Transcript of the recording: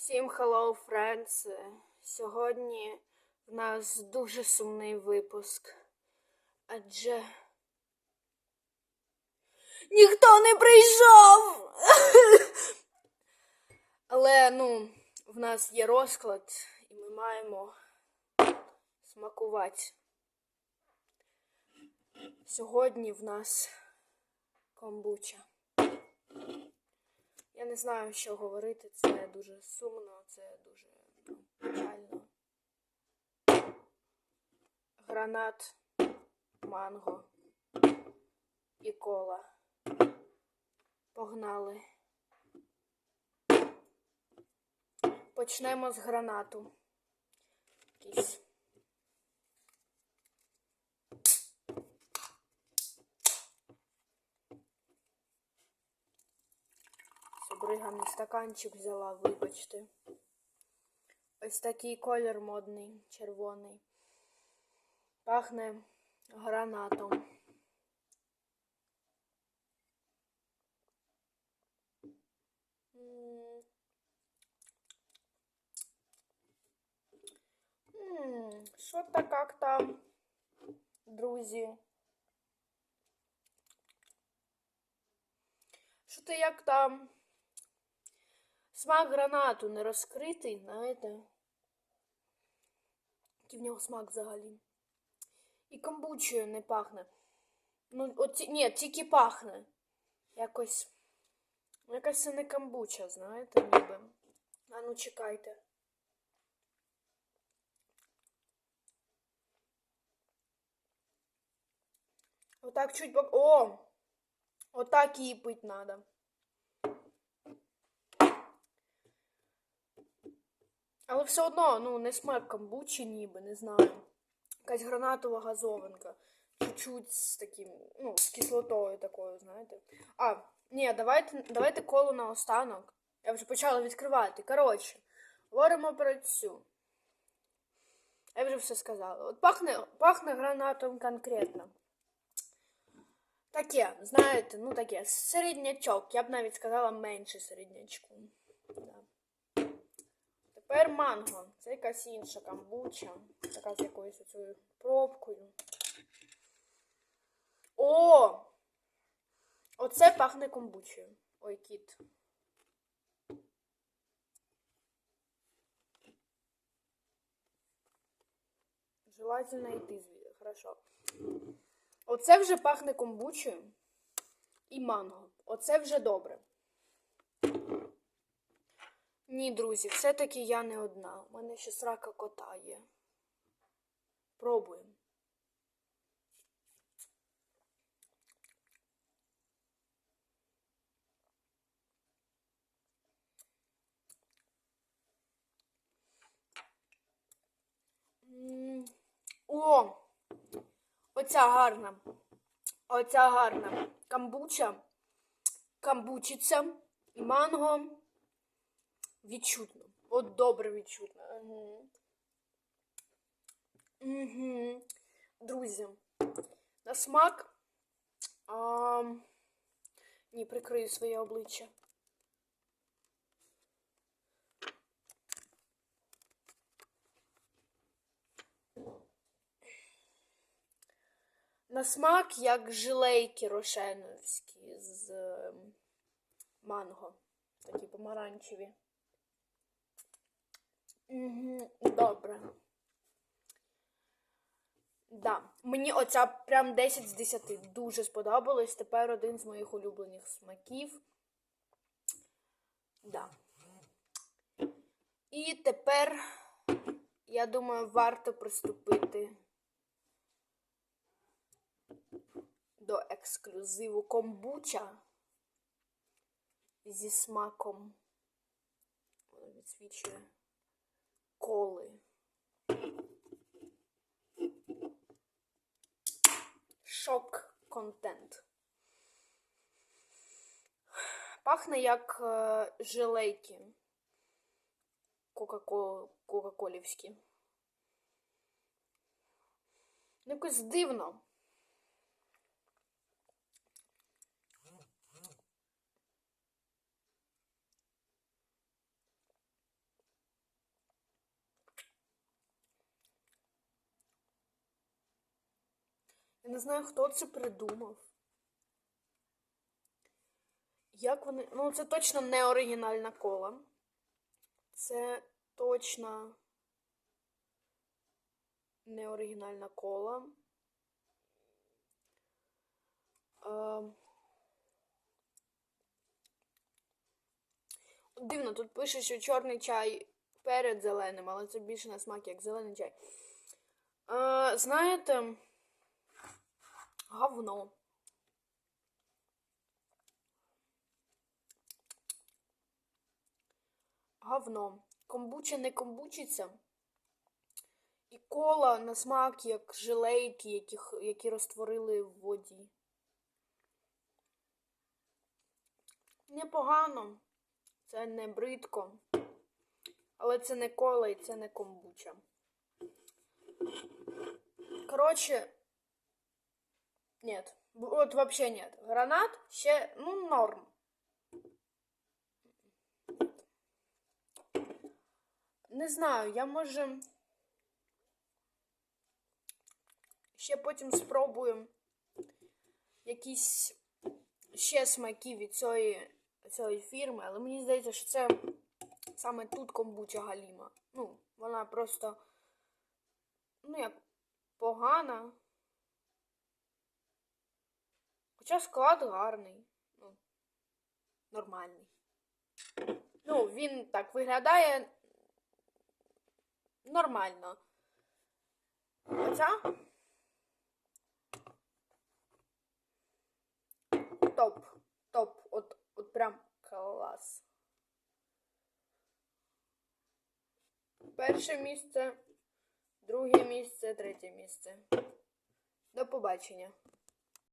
Всім hello, friends! Сьогодні в нас дуже сумний випуск. Адже ніхто не прийшов. Але ну, в нас є розклад, і ми маємо смакувати. Сьогодні в нас комбуча. Не знаю, що говорити. Це дуже сумно, це дуже ну, печально. Гранат, манго і кола. Погнали. Почнемо з гранату. Якийсь. Собриганий стаканчик взяла, вибачте. Ось такий колір модний, червоний. Пахне гранатом. Що-то как-то, друзі. Що-то як там смак гранату не розкритий, знаєте. Який в нього смак взагалі. І комбучею не пахне. Ну, от, ні, тільки пахне. Якось. Якась це не камбуча, знаєте, ніби. А ну чекайте. Отак чуть бок. О! Отак її пить надо. Але все одно, ну, не смак камбучі ніби, не знаю. Якась гранатова газованка. Чуть-чуть з таким, ну, з кислотою такою, знаєте. А, ні, давайте, давайте коло на останок. Я вже почала відкривати. Коротше, говоримо про цю. Я вже все сказала. От пахне, пахне гранатом конкретно. Таке, знаєте, ну таке, середнячок. Я б навіть сказала менше середнячку. Тепер манго. Це якась інша камбуча. Така з якоюсь оцею пробкою. О! Оце пахне комбучею. Ой, кіт. Желательно йти звідти. Хорошо. Оце вже пахне комбучею і манго. Оце вже добре. Ні, друзі, все-таки я не одна. У мене ще срака кота є. Пробуємо. О! Оця гарна. Оця гарна. Камбуча. Камбучиця манго. Відчутно. От добре відчутно. Угу. Угу. Друзі, на смак. А... Ні, прикрию своє обличчя. На смак як жилейки рошеновські з ем, манго. Такі помаранчеві. Добре. Да. Мені оця прям 10 з 10 дуже сподобалось. Тепер один з моїх улюблених смаків. Да. І тепер, я думаю, варто приступити до ексклюзиву комбуча зі смаком. Воно відсвічує коли. Шок контент. Пахне як е, жилейки Кока-Ко- кока-колівські. Ну, Якось дивно. Я не знаю, хто це придумав. Як вони. Ну, це точно не оригінальна кола. Це точно не оригінальна кола. Е, Дивно, тут пише, що чорний чай перед зеленим, але це більше на смак, як зелений чай. Е, знаєте, говно. Говно. Комбуча не комбучиться. І кола на смак, як жилейки, яких, які розтворили в воді. Непогано. Це не бридко. Але це не кола і це не комбуча. Короче, нет. Вот вообще нет. Гранат ще, ну, норм. Не знаю, я може. Ще потім спробую якісь ще смаки від цієї, цієї фірми, але мені здається, що це саме тут комбуча галіма. Ну, вона просто, ну як, погана. Хоча склад гарний. Ну, нормальний. Ну, він так виглядає нормально. Оця топ. Топ. От, от прям клас. Перше місце, друге місце, третє місце. До побачення.